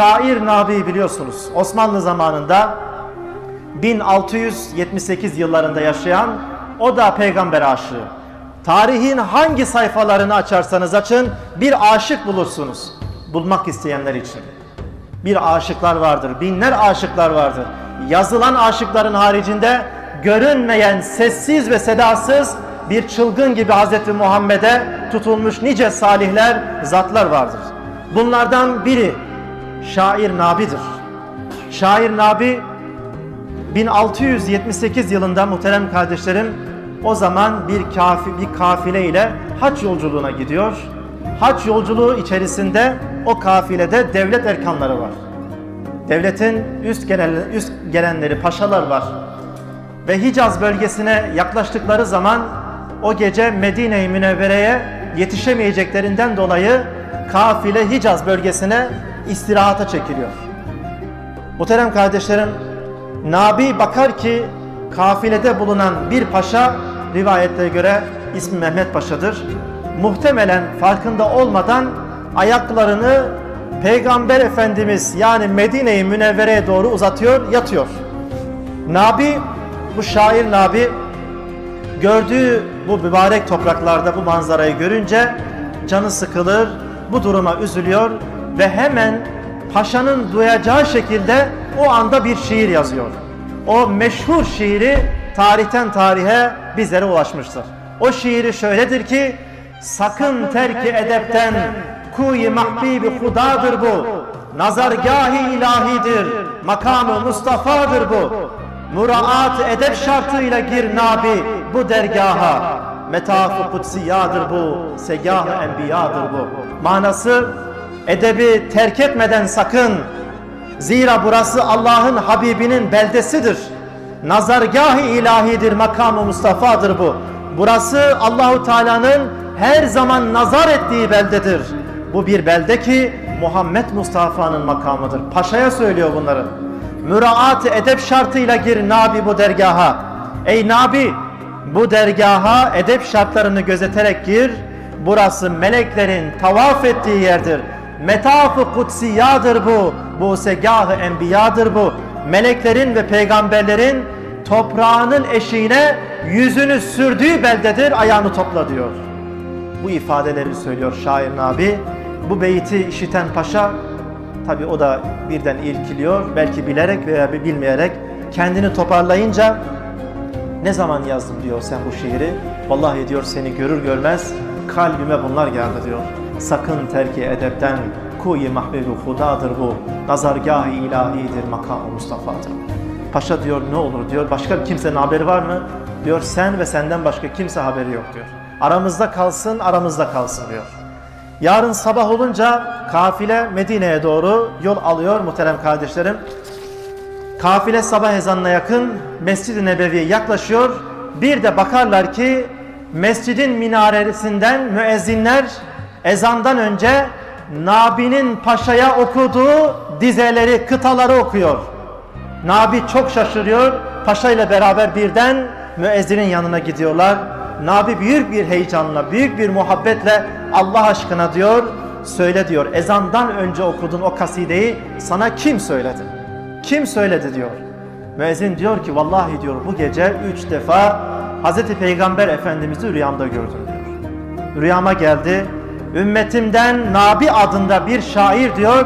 şair Nabi biliyorsunuz. Osmanlı zamanında 1678 yıllarında yaşayan o da peygamber aşığı. Tarihin hangi sayfalarını açarsanız açın bir aşık bulursunuz. Bulmak isteyenler için. Bir aşıklar vardır, binler aşıklar vardır. Yazılan aşıkların haricinde görünmeyen, sessiz ve sedasız bir çılgın gibi Hz. Muhammed'e tutulmuş nice salihler, zatlar vardır. Bunlardan biri şair Nabi'dir. Şair Nabi 1678 yılında muhterem kardeşlerim o zaman bir kafi bir kafile ile hac yolculuğuna gidiyor. Hac yolculuğu içerisinde o kafilede devlet erkanları var. Devletin üst gelen, üst gelenleri, paşalar var. Ve Hicaz bölgesine yaklaştıkları zaman o gece Medine-i Münevvere'ye yetişemeyeceklerinden dolayı kafile Hicaz bölgesine istirahata çekiliyor. Muhterem kardeşlerim, Nabi bakar ki kafilede bulunan bir paşa rivayetlere göre ismi Mehmet Paşa'dır. Muhtemelen farkında olmadan ayaklarını Peygamber Efendimiz yani Medine-i Münevvere'ye doğru uzatıyor, yatıyor. Nabi, bu şair Nabi gördüğü bu mübarek topraklarda bu manzarayı görünce canı sıkılır, bu duruma üzülüyor ve hemen paşanın duyacağı şekilde o anda bir şiir yazıyor. O meşhur şiiri tarihten tarihe bizlere ulaşmıştır. O şiiri şöyledir ki sakın terki edepten kuyi mahbibi hudadır bu. Nazargâhi ilahidir. Makamı Mustafa'dır bu. Muraat edep şartıyla gir nabi bu dergaha. Metafı kutsiyadır bu. Segah-ı enbiyadır bu. Manası edebi terk etmeden sakın. Zira burası Allah'ın Habibinin beldesidir. Nazargah-ı ilahidir, makamı Mustafa'dır bu. Burası Allahu Teala'nın her zaman nazar ettiği beldedir. Bu bir belde ki Muhammed Mustafa'nın makamıdır. Paşaya söylüyor bunları. Müraat edep şartıyla gir Nabi bu dergaha. Ey Nabi bu dergaha edep şartlarını gözeterek gir. Burası meleklerin tavaf ettiği yerdir. Metaf-ı kutsiyadır bu. Bu segah-ı enbiyadır bu. Meleklerin ve peygamberlerin toprağının eşiğine yüzünü sürdüğü beldedir. Ayağını topla diyor. Bu ifadeleri söylüyor şair Nabi. Bu beyti işiten paşa tabi o da birden irkiliyor. Belki bilerek veya bilmeyerek kendini toparlayınca ne zaman yazdım diyor sen bu şiiri? Vallahi diyor seni görür görmez kalbime bunlar geldi diyor. Sakın terki edepten kuyi mahbebi hudadır bu. Nazargah-ı ilahidir makam Mustafa'dır. Paşa diyor ne olur diyor. Başka kimsenin haberi var mı? Diyor sen ve senden başka kimse haberi yok diyor. Aramızda kalsın aramızda kalsın diyor. Yarın sabah olunca kafile Medine'ye doğru yol alıyor muhterem kardeşlerim. Kafile sabah ezanına yakın Mescid-i Nebevi'ye yaklaşıyor. Bir de bakarlar ki mescidin minaresinden müezzinler ezandan önce Nabi'nin paşaya okuduğu dizeleri, kıtaları okuyor. Nabi çok şaşırıyor. Paşa ile beraber birden müezzinin yanına gidiyorlar. Nabi büyük bir heyecanla, büyük bir muhabbetle Allah aşkına diyor, söyle diyor. Ezandan önce okudun o kasideyi sana kim söyledi? Kim söyledi diyor. Müezzin diyor ki vallahi diyor bu gece üç defa Hazreti Peygamber Efendimiz'i rüyamda gördüm diyor. Rüyama geldi. Ümmetimden Nabi adında bir şair diyor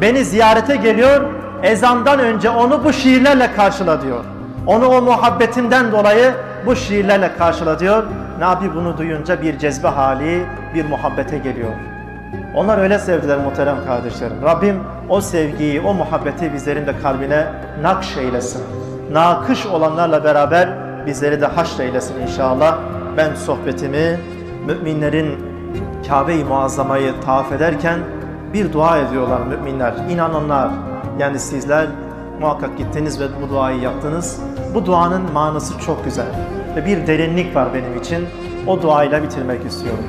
beni ziyarete geliyor. Ezandan önce onu bu şiirlerle karşıla diyor. Onu o muhabbetinden dolayı bu şiirlerle karşıla diyor. Nabi bunu duyunca bir cezbe hali, bir muhabbete geliyor. Onlar öyle sevdiler muhterem kardeşlerim. Rabbim o sevgiyi, o muhabbeti bizlerin de kalbine nakş eylesin. Nakış olanlarla beraber bizleri de haşr eylesin inşallah. Ben sohbetimi müminlerin Kabe-i Muazzama'yı tavaf ederken bir dua ediyorlar müminler, inananlar. Yani sizler muhakkak gittiniz ve bu duayı yaptınız. Bu duanın manası çok güzel ve bir derinlik var benim için. O duayla bitirmek istiyorum.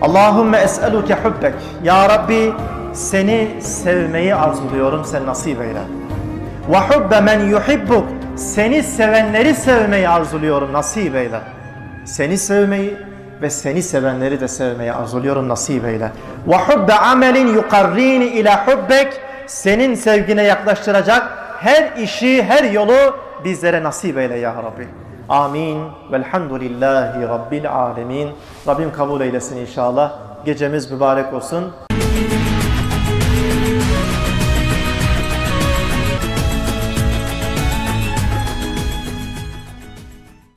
Allahümme es'eluke hubbek. Ya Rabbi seni sevmeyi arzuluyorum sen nasip eyle. Ve hubbe men yuhibbuk. Seni sevenleri sevmeyi arzuluyorum nasip eyle. Seni sevmeyi ve seni sevenleri de sevmeyi arzuluyorum nasip eyle. Ve hubbe amelin yukarrini ila hubbek senin sevgine yaklaştıracak her işi, her yolu bizlere nasip eyle ya Rabbi. Amin. Velhamdülillahi Rabbil alemin. Rabbim kabul eylesin inşallah. Gecemiz mübarek olsun.